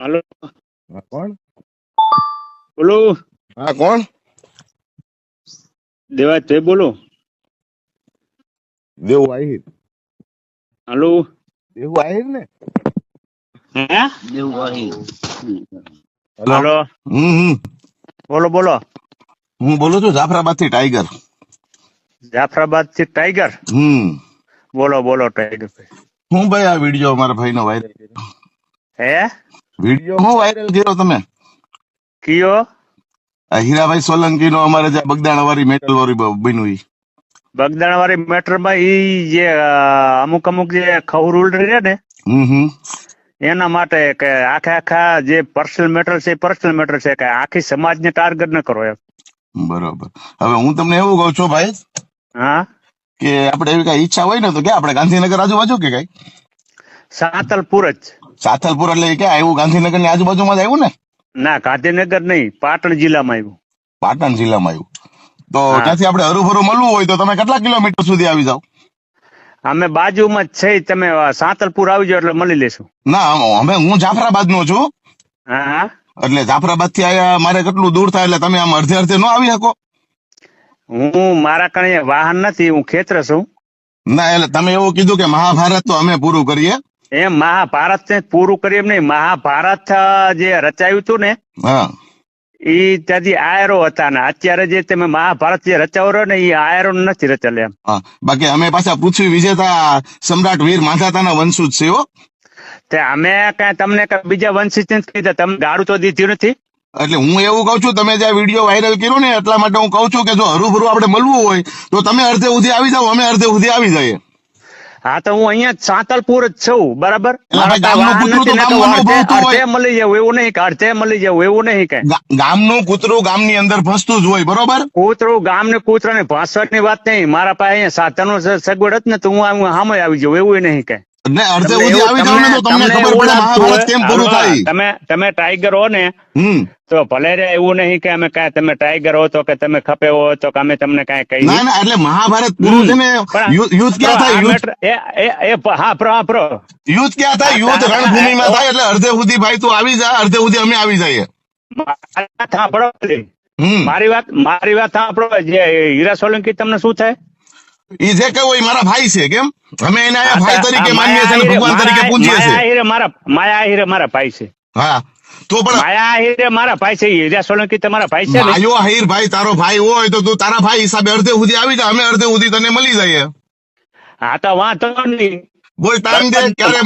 હાલો. હા કોણ? બોલો. હા કોણ? દેવા તે બોલો. દેવ આહિર હાલો. દેવ આહિર ને? હે? હેલો. હાલો. હમ હમ. બોલો બોલો. હું બોલું છું જાફરાબાદથી ટાઈગર. જાફરાબાદથી ટાઈગર? હમ. બોલો બોલો ટાઈગર ભાઈ. હું ભાઈ આ વીડિયો અમારા ભાઈ નો વાયરલ કર્યો. હે? વીડિયો હું વાયરલ કર્યો તમે? કયો? આ હીરાભાઈ સોલંકી નો અમારે જે બગદાણા વાળી મેટલ વાળી બન્યું ઈ. બગદાણા વાળી મેટરમાં ઈ જે અમુક અમુક જે ખવરુલ રહે ને હમ હમ. એના માટે કે આખા આખા જે પર્સનલ મેટર છે પર્સનલ મેટર છે કે આખી સમાજને ટાર્ગેટ ન કરો એમ. બરોબર. હવે હું તમને એવું કહું છું ભાઈ હા? કે આપણે એવી કઈ ઈચ્છા હોય ને તો કે આપણે ગાંધીનગર આજુબાજુ કે કઈ? સાતલપુર જ. સાથલપુર એટલે કે આવ્યું ગાંધીનગરની આજુબાજુમાં જ આવ્યું ને? ના ગાંધીનગર નહીં પાટણ જિલ્લામાં આવ્યું. પાટણ જિલ્લામાં આવ્યું. તો. ત્યાંથી આપણે હરુભરું મળવું હોય તો તમે કેટલા કિલોમીટર સુધી આવી જાવ અમે બાજુમાં જ છે તમે સાંતલપુર આવી જાઓ એટલે મળી લેશું. ના અમે હું જાફરાબાદ નો છું એટલે જાફરાબાદથી આયા મારે કેટલું દૂર થાય એટલે તમે આમ અડધે અડધે ન આવી શકો? હું મારા કણે વાહન નથી હું ખેતર છું. ના એટલે તમે એવું કીધું કે મહાભારત તો અમે પૂરું કરીએ. એમ મહાભારત ને પૂરું કરી એમ નહીં મહાભારત જે રચાયું હતું ને એ ત્યાંથી આયરો હતા ને અત્યારે જે તમે મહાભારત જે રચાવો રહ્યો ને એ આયરો નથી રચેલ એમ. બાકી અમે પાછા પૃથ્વી વિજેતા સમ્રાટ વીર માંધાતાના વંશુજ છે હો. તે અમે કઈ તમને કઈ બીજા વંશિત કીધા તમે ગાડું તો દીધું નથી. એટલે હું એવું કઉ છું તમે જે આ વીડિયો વાયરલ કર્યો ને એટલા માટે હું કઉ છું કે જો હરુભરું આપણે મળવું હોય તો તમે અડધે સુધી આવી જાઓ અમે અડધે સુધી આવી જઈએ. હા તો હું અહીંયા સાંતલપુર જ છું બરાબર? ગામનું અડધે મળી જવું એવું નહીં કે અડધે મળી જવું એવું નહીં કે. ગામનું કૂતરું ગામની અંદર ફસતું જ હોય બરોબર? કૂતરું ગામ ને કૂતરા ને વાત નહીં મારા પાસે અહીંયા સાધનો સગવડ જ ને તો હું સામે આવી જાઉં એવું નહીં કે. એટલે અડધે સુધી આવી જાવ ને તો તમને તમને ખબર પડે મહાભારત કેમ પૂરું થાય. તમે તમે ટાઈગર હો ને તો ભલે રે એવું નહીં કે અમે કાંઈ તમે ટાઈગર હો તો કે તમે ખપે હો તો કે અમે તમને કાંઈ કહી ના ના એટલે મહાભારત પૂરું છે ને યુદ્ધ ક્યાં થાય? યુદ્ધ એ એ હા પ્રો હા પ્રો યુદ્ધ ક્યાં થાય? યુદ્ધ રણભૂમિમાં થાય એટલે અડધે સુધી ભાઈ તું આવી જા અડધે સુધી અમે આવી જઈએ. સાંભળો મારી વાત મારી વાત સાંભળો જે હીરા સોલંકી તમને શું થાય? ઈ જે કહ્યું એ મારા ભાઈ છે કેમ? અમે એને અહીંયા ભાઈ તરીકે માનીએ છીએ અને ભગવાન તરીકે પૂજીએ છીએ. માયા હીરે મારા માયા હીરે મારા ભાઈ છે. હા તો પણ માયા આહીરે મારા ભાઈ છે હીરા સોલંકી તમારા ભાઈ છે માયો હીર ભાઈ તારો ભાઈ હોય તો તું તારા ભાઈ હિસાબે અડધે સુધી આવી જા અમે અડધે સુધી તને મળી જઈએ. હા તો વાંધો નહીં. બોલ ટાઈમ દે ક્યારે